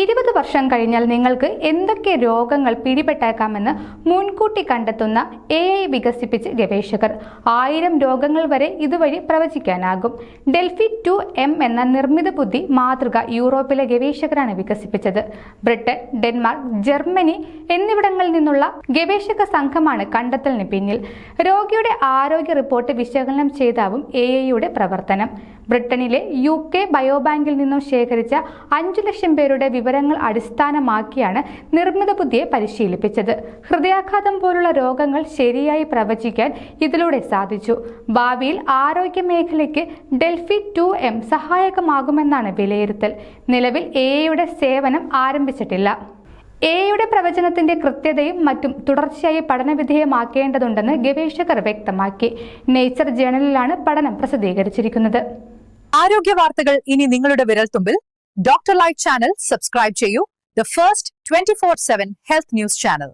ഇരുപത് വർഷം കഴിഞ്ഞാൽ നിങ്ങൾക്ക് എന്തൊക്കെ രോഗങ്ങൾ പിടിപെട്ടേക്കാമെന്ന് മുൻകൂട്ടി കണ്ടെത്തുന്ന എ ഐ വികസിപ്പിച്ച് ഗവേഷകർ. ആയിരം രോഗങ്ങൾ വരെ ഇതുവഴി പ്രവചിക്കാനാകും. ഡെൽഫി ടു എം എന്ന നിർമ്മിത ബുദ്ധി മാതൃക യൂറോപ്പിലെ ഗവേഷകരാണ് വികസിപ്പിച്ചത്. ബ്രിട്ടൻ ഡെൻമാർക്ക് ജർമ്മനി എന്നിവിടങ്ങളിൽ നിന്നുള്ള ഗവേഷക സംഘമാണ് കണ്ടെത്തലിന് പിന്നിൽ. രോഗിയുടെ ആരോഗ്യ റിപ്പോർട്ട് വിശകലനം ചെയ്താവും എ ഐയുടെ പ്രവർത്തനം. ബ്രിട്ടനിലെ യു കെ ബയോബാങ്കിൽ നിന്നും ശേഖരിച്ച അഞ്ചു ലക്ഷം പേരുടെ വിവരങ്ങൾ അടിസ്ഥാനമാക്കിയാണ് നിർമ്മിത ബുദ്ധിയെ പരിശീലിപ്പിച്ചത്. ഹൃദയാഘാതം പോലുള്ള രോഗങ്ങൾ ശരിയായി പ്രവചിക്കാൻ ഇതിലൂടെ സാധിച്ചു. ഭാവിയിൽ ആരോഗ്യ മേഖലയ്ക്ക് ഡെൽഫി ടു എം സഹായകമാകുമെന്നാണ് വിലയിരുത്തൽ. നിലവിൽ എയുടെ സേവനം ആരംഭിച്ചിട്ടില്ല. എയുടെ പ്രവചനത്തിന്റെ കൃത്യതയും മറ്റും തുടർച്ചയായി പഠനവിധേയമാക്കേണ്ടതുണ്ടെന്ന് ഗവേഷകർ വ്യക്തമാക്കി. നേച്ചർ ജേണലിലാണ് പഠനം പ്രസിദ്ധീകരിച്ചിരിക്കുന്നത്. ആരോഗ്യ വാർത്തകൾ ഇനി നിങ്ങളുടെ വിരൽത്തുമ്പിൽ. ഡോക്ടർ ലൈഫ് ചാനൽ സബ്സ്ക്രൈബ് ചെയ്യൂ the first twenty four seven health news channel